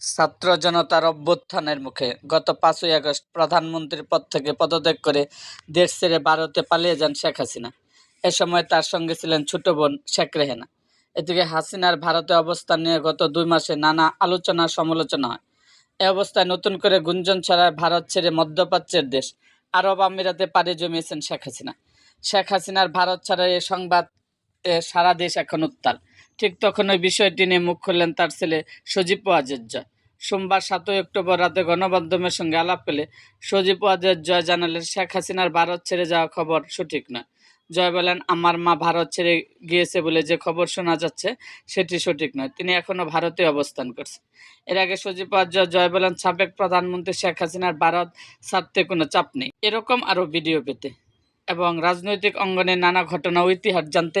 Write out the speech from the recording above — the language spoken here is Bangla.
ছাত্র জনতার অভ্যুত্থানের মুখে গত পাঁচই আগস্ট প্রধানমন্ত্রীর পদ থেকে পদত্যাগ করে দেশ ছেড়ে ভারতে পালিয়ে যান শেখ হাসিনা। এ সময় তার সঙ্গে ছিলেন ছোট বোন শেখ রেহেনা। এদিকে হাসিনার ভারতে অবস্থান নিয়ে গত দুই মাসে নানা আলোচনা সমালোচনা হয়। এ অবস্থায় নতুন করে গুঞ্জন ছড়ায় ভারত ছেড়ে মধ্যপ্রাচ্যের দেশ। আরব আমিরাতে পাড়ি জমিয়েছেন শেখ হাসিনা। শেখ হাসিনার ভারত ছাড়ার এ সংবাদ সারা দেশ এখন উত্তাল। ঠিক তখন ওই বিষয়টি নিয়ে মুখ খুললেন তার ছেলে সজীব জয়। সোমবার সাতই অক্টোবর রাতে গণমাধ্যমের সঙ্গে আলাপ পেলে সজীব ওয়াজেদ জয় জানালেন, শেখ হাসিনার ভারত ছেড়ে যাওয়া খবর সঠিক নয়। জয় বলেন, আমার মা ভারত ছেড়ে গিয়েছে বলে যে খবর শোনা যাচ্ছে, সেটি সঠিক নয়। তিনি এখনও ভারতে অবস্থান করছেন। এর আগে সজীব জয় বলেন, সাবেক প্রধানমন্ত্রী শেখ হাসিনার ভারত ছাড়তে কোনো চাপ নেই। এরকম আরও ভিডিও পেতে এবং রাজনৈতিক অঙ্গনে নানা ঘটনা ও ইতিহাস জানতে